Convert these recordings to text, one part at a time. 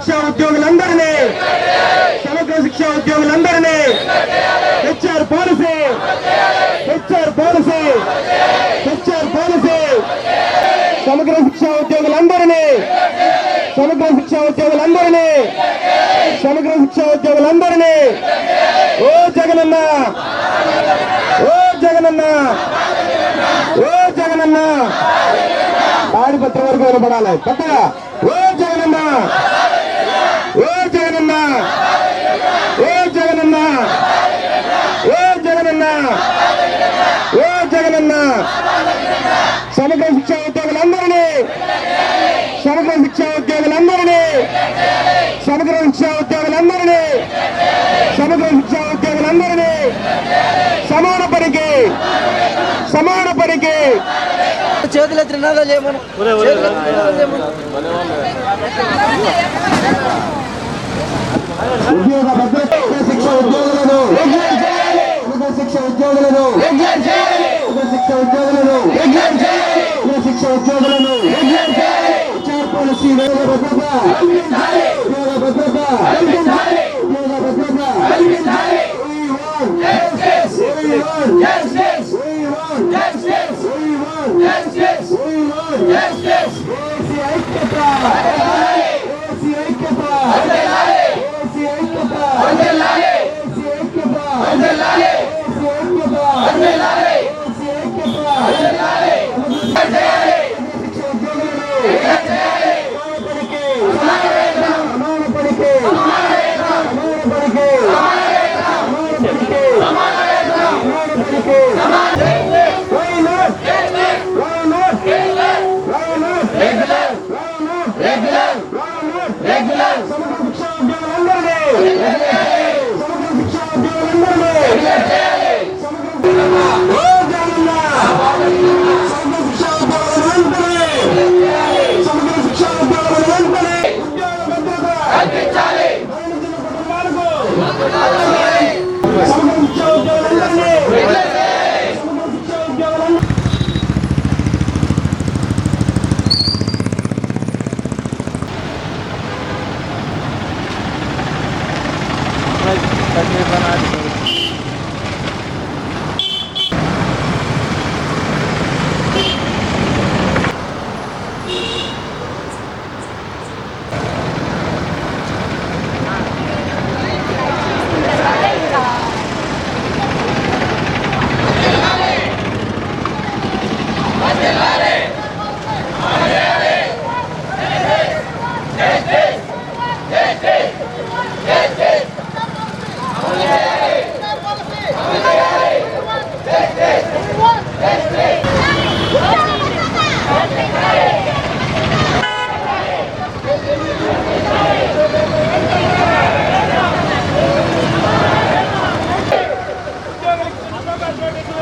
శిక్షా ఉద్యోగులందరినీ Samagra Shiksha ఉద్యోగులందరినీ HR policy HR policy HR policy Samagra Shiksha ఉద్యోగులందరినీ Samagra Shiksha ఉద్యోగులందరినీ Samagra Shiksha ఉద్యోగులందరినీ ఓ జగనన్న ఓ జగనన్న ఓ జగనన్న. తాడిపత్రి వరకు వినపడాలి పక్క ఓ జగనన్న ఓ జగనన్న ఓ జగనన్న ఓ జగనన్న ఓ జగనన్న సమగ్ర శిక్షా ఉద్యోగులందరినీ సమగ్ర శిక్షా ఉద్యోగులందరినీ సమగ్ర శిక్షా ఉద్యోగులందరినీ సమగ్ర శిక్షా ఉద్యోగులందరినీ సమాన పనికి సమాన పనికి. చేతులు చేయమను. ఉద్యోగ భద్రత శిక్ష ఉద్యోగులను శిక్ష ఉద్యోగులను శిక్ష ఉద్యోగులను ఉగ్ర శిక్ష ఉద్యోగులను హెచ్ఆర్ పాలసీ ఉద్యోగ భద్రత ఉద్యోగ భద్రత ఉద్యోగ భద్రత We want Thank you.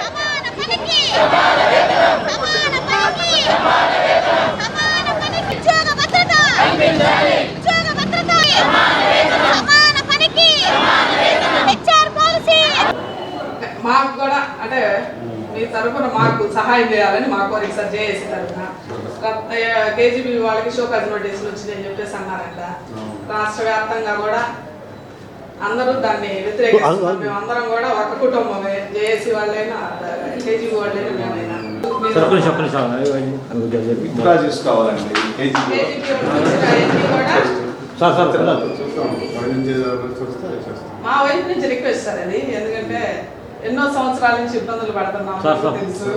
సమాన పనికి సమాన వేతనం సమాన పనికి సమాన వేతనం సమాన పనికి ఉద్యోగ భద్రత కల్పించాలి ఉద్యోగ భద్రత సమాన వేతనం సమాన పనికి సమాన వేతనం హెచ్ఆర్ పాలసీ మాకు కూడా అంటే మీ తరఫున మాకు సహాయం చేయాలని మా కోరిక సార్ జేఏసీ తరఫున కేజీబీ వాళ్ళకి షోకాజ్ నోటీసులు వచ్చినాయని చెప్పేసి అన్నారంట. రాష్ట్ర వ్యాప్తంగా కూడా అందరూ దాన్ని వ్యతిరేకిస్తున్నారు. మేము అందరం కూడా ఒక కుటుంబమే. జేఏసీ వాళ్ళైనా కేజీబీ వాళ్ళైనా మేమైనా. మా వైపు నుంచి రిక్వెస్ట్ సార్ అది. ఎందుకంటే ఎన్నో సంవత్సరాల నుంచి ఇబ్బందులు పడుతున్నాం. తెలుసు.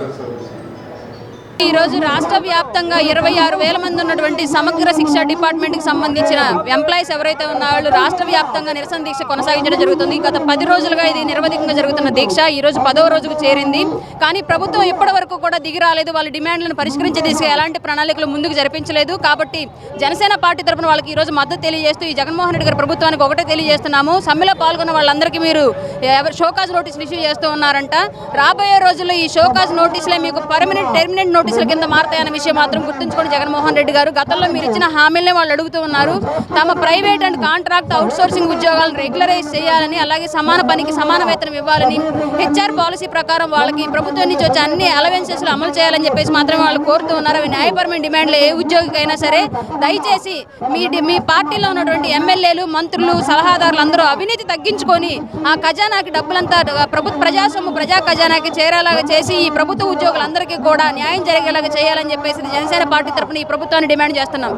ఈ రోజు రాష్ట్ర వ్యాప్తంగా ఇరవై ఆరు వేల మంది ఉన్నటువంటి సమగ్ర శిక్ష డిపార్ట్మెంట్కి సంబంధించిన ఎంప్లాయీస్ ఎవరైతే ఉన్న వాళ్ళు రాష్ట్ర వ్యాప్తంగా నిరసన దీక్ష కొనసాగించడం జరుగుతుంది. గత పది రోజులుగా ఇది నిరవధికంగా జరుగుతున్న దీక్ష ఈ రోజు పదవ రోజుకు చేరింది. కానీ ప్రభుత్వం ఇప్పటి వరకు కూడా దిగి రాలేదు. వాళ్ళ డిమాండ్లను పరిష్కరించే దిశగా ఎలాంటి ప్రణాళికలు ముందుకు జరిపించలేదు. కాబట్టి జనసేన పార్టీ తరపున వాళ్ళకి ఈ రోజు మద్దతు తెలియజేస్తూ ఈ జగన్మోహన్ రెడ్డి గారి ప్రభుత్వానికి ఒకటే తెలియజేస్తున్నాము. సమ్మెలో పాల్గొన్న వాళ్ళందరికీ మీరు ఎవరు షోకాజ్ నోటీసులు ఇష్యూ చేస్తూ ఉన్నారంట. రాబోయే రోజుల్లో ఈ షోకాజ్ నోటీసులే మీకు పర్మనెంట్ టెర్మినెంట్ నోటీస్ నోటీసుల కింద మారతాయన్న విషయం మాత్రం గుర్తుంచుకోండి జగన్మోహన్ రెడ్డి గారు గతంలో మీరు ఇచ్చిన హామీలనే వాళ్ళు అడుగుతూ ఉన్నారు. తమ ప్రైవేట్ అండ్ కాంట్రాక్ట్ అవుట్సోర్సింగ్ ఉద్యోగాలను రెగ్యులరైజ్ చేయాలని అలాగే సమాన పనికి సమాన వేతనం ఇవ్వాలని హెచ్ఆర్ పాలసీ ప్రకారం వాళ్ళకి ప్రభుత్వం నుంచి వచ్చే అన్ని అలవెన్సెస్ అమలు చేయాలని చెప్పేసి మాత్రమే వాళ్ళు కోరుతూ ఉన్నారు. అవి న్యాయపరమైన డిమాండ్లు. ఏ ఉద్యోగికైనా సరే దయచేసి మీ మీ పార్టీలో ఉన్నటువంటి ఎమ్మెల్యేలు మంత్రులు సలహాదారులు అందరూ అవినీతి తగ్గించుకొని ఆ ఖజానాకి డబ్బులంతా ప్రభుత్వ ప్రజాసొమ్ము ప్రజా ఖజానాకి చేరేలాగా చేసి ఈ ప్రభుత్వ ఉద్యోగులందరికీ కూడా న్యాయం జరిగేలాగా చేయాలని చెప్పేసి జనసేన పార్టీ తరఫున ఈ ప్రభుత్వాన్ని డిమాండ్ చేస్తున్నాం.